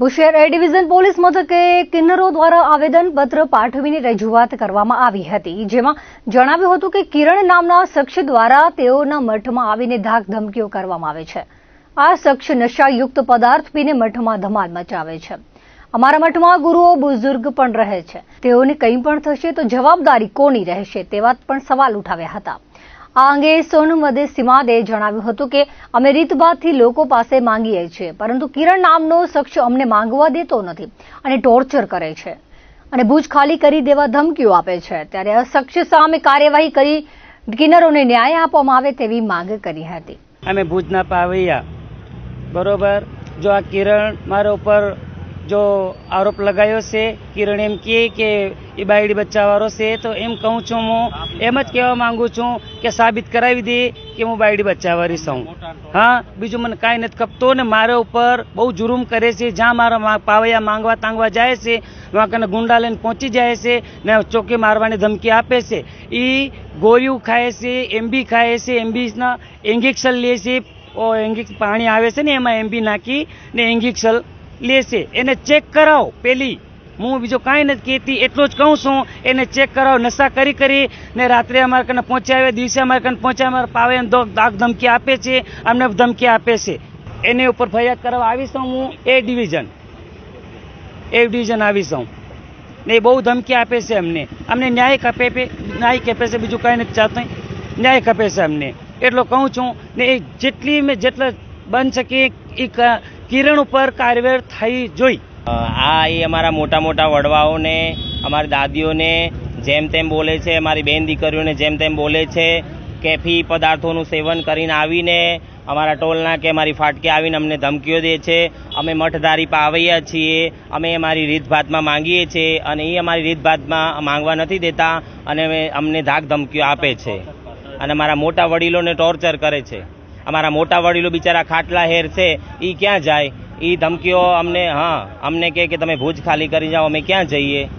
બુશેર એ division police મથકે કિન્નરો દ્વારા આવેદનપત્ર પાઠવીને રજૂઆત કરવામાં આવી હતી, જેમાં જણાવ્યું હતું કે કિરણ નામના શખ્સ દ્વારા તેઓના મઠમાં આવીને ધાક ધમકીઓ કરવામાં આવે છે. આ શખ્સ નશાયુક્ત પદાર્થ પીને મઠમાં ધમાલ મચાવે છે. અમારા મઠમાં ગુરુઓ બુઝુર્ગ પણ રહે છે. તેઓને કંઈ પણ થશે તો જવાબદારી કોની રહેશે તેવા પણ સવાલ ઉઠાવ્યા હતા. આ અંગે સોનુમદે સિમાદે જણાવ્યું હતું કે અમે રીતભાતથી લોકો પાસે માંગીએ છીએ, પરંતુ કિરણ નામનો શખ્સ અમને માંગવા દેતો નથી અને ટોર્ચર કરે છે અને ભૂજ ખાલી કરી દેવા ધમકીઓ આપે છે. ત્યારે આ શખ્સ સામે કાર્યવાહી કરી કિન્નરોને ન્યાય આપવામાં આવે તેવી માંગ કરી હતી. અમે ભુજના પાવૈયા, બરોબર? જો આ કિરણ મારા ઉપર જો આરોપ લગાવ્યો છે કિરણ એમ કહે કે એ બાયડી બચ્ચાવાળો છે તો એમ કહું છું હું એમ જ કહેવા માંગુ છું કે સાબિત કરાવી દે કે હું બાયડી બચ્ચાવાળી છું હા બીજું મને કાંઈ નથી ખપતો ને મારા ઉપર બહુ જુરુમ કરે છે જ્યાં મારા પાવૈયા માંગવા તાંગવા જાય છે વાં કને ગુંડા લઈને પહોંચી જાય છે ને ચોકી મારવાની ધમકી આપે છે એ ગોળીઓ ખાય છે એમબી ખાય છે એમબીના ઇન્જેક્શન લે છે ઓ એન્જેક્શન પાણી આવે છે ને એમાં એમબી નાખી ને ઇન્જેક્શન લે છે. એને ચેક કરાવો પેલી. હું બીજો કાંઈ નથી કહેતી, એટલું જ કહું છું. એને ચેક કરાવો, નશા કરી કરી ને રાત્રે અમારા કને પહોંચાવે દિવસે અમારા કને પહોંચાવે અમારા પાવે દાગ ધમકી આપે છે, અમને ધમકી આપે છે. એની ઉપર ફરિયાદ કરવા આવીશ હું, એ ડિવિઝન. એ ડિવિઝન આવીશ હું ને એ બહુ ધમકી આપે છે અમને. અમને ન્યાય કપે પે, ન્યાય કપે છે, બીજું કાંઈ નથી ચાહતું ન્યાય કપે છે અમને. એટલો કહું છું ને એ જેટલી મેં જેટલા બની શકે એ કિરણ ઉપર કાર્યવાહી થઈ જોઈ. આ એ અમારા મોટા મોટા વડવાઓને, અમારી દાદીઓને જેમ તેમ બોલે છે, અમારી બેન દીકરીઓને જેમ તેમ બોલે છે કેફી પદાર્થોનું સેવન કરીને આવીને અમારા ટોલના કે અમારી ફાટકે આવીને અમને ધમકીઓ દે છે. અમે મઠધારી પાવૈયા છીએ, અમે અમારી રીતભાતમાં માંગીએ છીએ અને એ અમારી રીતભાતમાં માંગવા નથી દેતા અને અમને ધાક ધમકીઓ આપે છે. અને અમારા મોટા વડીલોને ટોર્ચર કરે છે. અમારા મોટા વડીલો બિચારા ખાટલા હેર છે એ ક્યાં જાય? એ ધમકીઓ અમને, હા, અમને કહે કે તમે ભુજ ખાલી કરી જાઓ, અમે ક્યાં જઈએ?